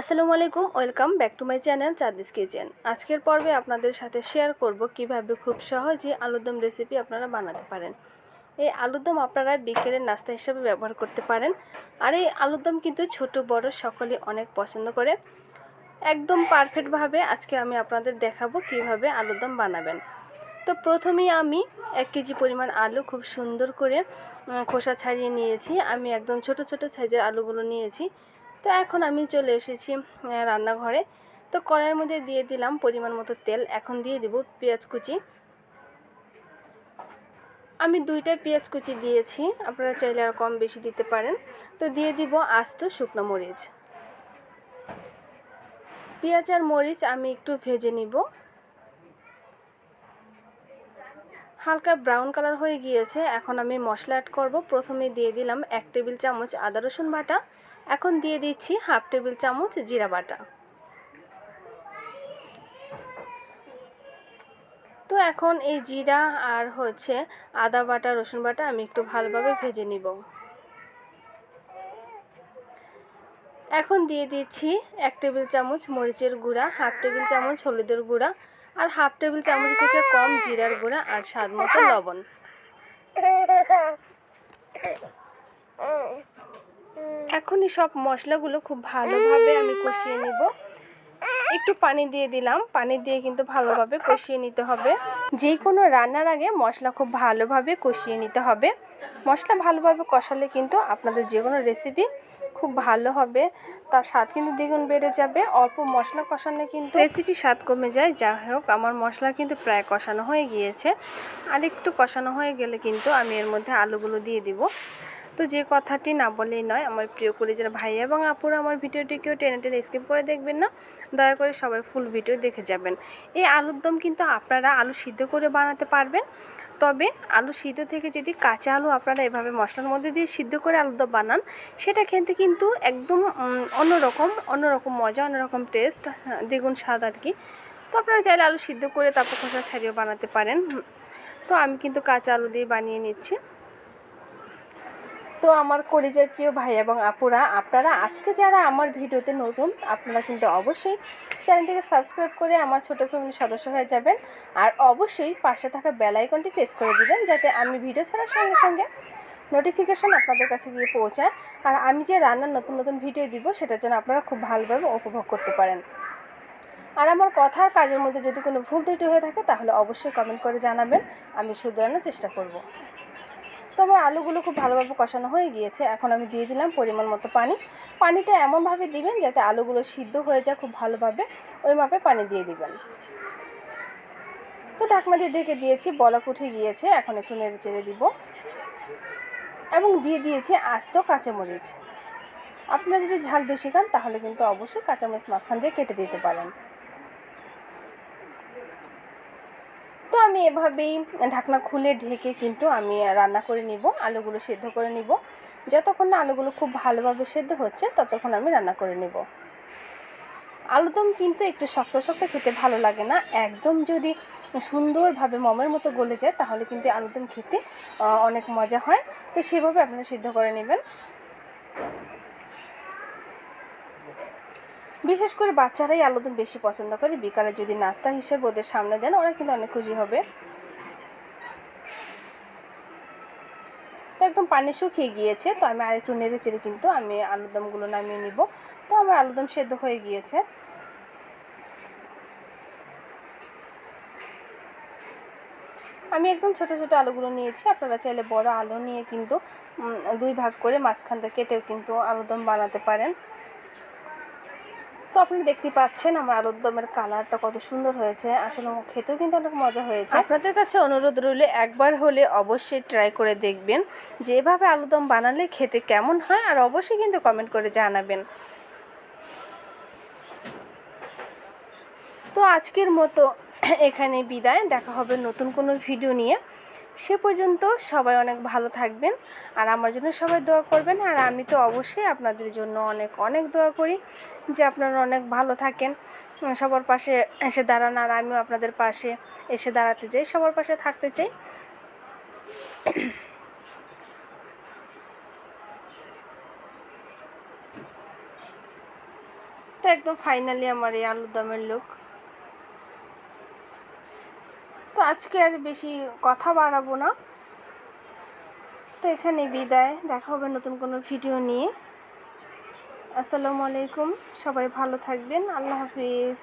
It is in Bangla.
আসসালামু আলাইকুম, welcome back to my channel Chandi's kitchen. আজকের পর্বে আপনাদের সাথে শেয়ার করব কীভাবে খুব সহজে আলুরদম রেসিপি আপনারা বানাতে পারেন। এই আলুরদম আপনারা বিকেলের নাস্তা হিসেবে ব্যবহার করতে পারেন। আর এই আলুরদম কিন্তু ছোট, বড় সকলে অনেক পছন্দ করে। একদম পারফেক্টভাবে আজকে আমি আপনাদের দেখাবো কীভাবে আলুরদম বানাবেন। তো প্রথমেই আমি এক কেজি পরিমাণ আলু খুব সুন্দর করে খোসা ছাড়িয়ে নিয়েছি। আমি একদম ছোট ছোট সাইজের আলুগুলো নিয়েছি। তো এখন আমি চলে এসেছি রান্নাঘরে। তো কড়াইয়ের মধ্যে দিয়ে দিলাম পরিমাণ মতো তেল। এখন দিয়ে দিব পেঁয়াজ কুচি। আমি দুইটা পেঁয়াজ কুচি দিয়েছি, আপনারা চাইলে আর কম বেশি দিতে পারেন। তো দিয়ে দিব আস্ত শুকনো মরিচ। পেঁয়াজ আর মরিচ আমি একটু ভেজে নিব। হালকা ব্রাউন কালার হয়ে গিয়েছে, এখন আমি মশলা অ্যাড করব। প্রথমে দিয়ে দিলাম এক টেবিল চামচ আদা রসুন বাটা। এখন দিয়ে দিচ্ছি হাফ টেবিল চামচ জিরা বাটা। তো এখন এই জিরা আর হচ্ছে আদা বাটা, রসুন বাটা আমি একটু ভালোভাবে ভেজে নিব। এখন দিয়ে দিচ্ছি এক টেবিল চামচ মরিচের গুঁড়া, হাফ টেবিল চামচ হলুদের গুঁড়া আর হাফ টেবিল চামচ থেকে কম জিরার গুঁড়া আর স্বাদ মতো লবণ। এখনই সব মশলাগুলো খুব ভালোভাবে আমি কষিয়ে নিব। একটু পানি দিয়ে দিলাম। পানি দিয়ে কিন্তু ভালোভাবে কষিয়ে নিতে হবে। যে কোনো রান্নার আগে মশলা খুব ভালোভাবে কষিয়ে নিতে হবে। মশলা ভালোভাবে কষালে কিন্তু আপনাদের যে কোনো রেসিপি খুব ভালো হবে। তার স্বাদ কিন্তু দ্বিগুণ বেড়ে যাবে। অল্প মশলা কষানো কিন্তু রেসিপি স্বাদ কমে যায়। যা হোক, আমার মশলা কিন্তু প্রায় কষানো হয়ে গিয়েছে। আর একটু কষানো হয়ে গেলে কিন্তু আমি এর মধ্যে আলুগুলো দিয়ে দিব। তো যে কথাটি না বলেই নয়, আমার প্রিয় কলেজের ভাই এবং আপুরা আমার ভিডিওটি কেউ টেনে টেনে স্কিপ করে দেখবেন না। দয়া করে সবাই ফুল ভিডিও দেখে যাবেন। এই আলুর দম কিন্তু আপনারা আলু সিদ্ধ করে বানাতে পারবেন। তবে আলু সিদ্ধ থেকে যদি কাঁচা আলু আপনারা এভাবে মশলার মধ্যে দিয়ে সিদ্ধ করে আলুর দম বানান, সেটা খেতে কিন্তু একদম অন্যরকম অন্যরকম মজা, অন্যরকম টেস্ট দ্বিগুণ স্বাদ আর কি। তো আপনারা চাইলে আলু সিদ্ধ করে তারপর খোসা ছাড়িয়েও বানাতে পারেন। তো আমি কিন্তু কাঁচা আলু দিয়ে বানিয়ে নিচ্ছি। তো আমার কলেজের প্রিয় ভাই এবং আপুরা, আপনারা আজকে যারা আমার ভিডিওতে নতুন, আপনারা কিন্তু অবশ্যই চ্যানেলটিকে সাবস্ক্রাইব করে আমার ছোট ফ্যামিলির সদস্য হয়ে যাবেন। আর অবশ্যই পাশে থাকা বেল আইকনটি প্রেস করে দেবেন, যাতে আমি ভিডিও ছাড়ার সঙ্গে সঙ্গে নোটিফিকেশন আপনাদের কাছে গিয়ে পৌঁছায়। আর আমি যে রান্নার নতুন নতুন ভিডিও দিব, সেটার জন্য আপনারা খুব ভালোভাবে উপভোগ করতে পারেন। আর আমার কথা আর কাজের মধ্যে যদি কোনো ভুল ত্রুটি হয়ে থাকে, তাহলে অবশ্যই কমেন্ট করে জানাবেন, আমি শুধরানোর চেষ্টা করব। তো আমার আলুগুলো খুব ভালোভাবে কষানো হয়ে গিয়েছে। এখন আমি দিয়ে দিলাম পরিমাণ মতো পানি। পানিটা এমনভাবে দিবেন যাতে আলুগুলো সিদ্ধ হয়ে যায় খুব ভালোভাবে। ওই মাপে পানি দিয়ে দিবেন। তো ঢাকনা দিয়ে ঢেকে দিয়েছি, বলক উঠে গিয়েছে। এখন একটু নেড়ে চেড়ে দিব। এবং দিয়ে দিয়েছি আস্ত কাঁচামরিচ। আপনারা যদি ঝাল বেশি খান তাহলে কিন্তু অবশ্যই কাঁচামরিচ মাঝখান দিয়ে কেটে দিতে পারেন তো আমি এভাবেই ঢাকনা খুলে ঢেকে কিন্তু আমি রান্না করে নিব, আলুগুলো সেদ্ধ করে নিব। যতক্ষণ না আলুগুলো খুব ভালোভাবে সেদ্ধ হচ্ছে, ততক্ষণ আমি রান্না করে নিব। আলুদম কিন্তু একটু শক্ত শক্ত খেতে ভালো লাগে না। একদম যদি সুন্দরভাবে মমের মতো গলে যায়, তাহলে কিন্তু আলুদম খেতে অনেক মজা হয়। তো সেভাবে আপনারা সিদ্ধ করে নেবেন। বিশেষ করে বাচ্চারাই আলুদম বেশি পছন্দ করে। বিকালে যদি নাস্তা হিসেবে ওদের সামনে দেন, ওরা কিন্তু অনেক খুশি হবে। তো একদম পানি শুকিয়ে গিয়েছে, তো আমি আরেকটু নেড়ে চেড়ে কিন্তু আমি আলুদমগুলো নামিয়ে নিব। তো আমার আলুদম সেদ্ধ হয়ে গিয়েছে। আমি একদম ছোট ছোট আলুগুলো নিয়েছি। আপনারা চাইলে বড় আলু নিয়ে কিন্তু দুই ভাগ করে মাঝখান থেকে কেটেও কিন্তু আলুদম বানাতে পারেন। তো আপনি দেখতে পাচ্ছেন আমার আলুর দমের কালারটা কত সুন্দর হয়েছে। আসলে খেতেও কিন্তু অনেক মজা হয়েছে। আপনাদের কাছে অনুরোধ রইলে, একবার হলে অবশ্যই ট্রাই করে দেখবেন যে এভাবে আলুদম বানালে খেতে কেমন হয় আর অবশ্যই কিন্তু কমেন্ট করে জানাবেন। তো আজকের মতো এখানে বিদায়, দেখা হবে নতুন কোনো ভিডিও নিয়ে। সে পর্যন্ত সবাই অনেক ভালো থাকবেন আর আমার জন্য সবাই দোয়া করবেন। আর আমি তো অবশ্যই আপনাদের জন্য অনেক অনেক দোয়া করি যে আপনারা অনেক ভালো থাকেন। সবার পাশে এসে দাঁড়ান আর আমিও আপনাদের পাশে এসে দাঁড়াতে চাই, সবার পাশে থাকতে চাই। তো একদম ফাইনালি আমার এই আলুর দমের লুক আজকে আর বেশি কথা বাড়াবো না। তো এখানে বিদায়, দেখা হবে নতুন কোনো ভিডিও নিয়ে। আসসালামু আলাইকুম, সবাই ভালো থাকবেন, আল্লাহ হাফিজ।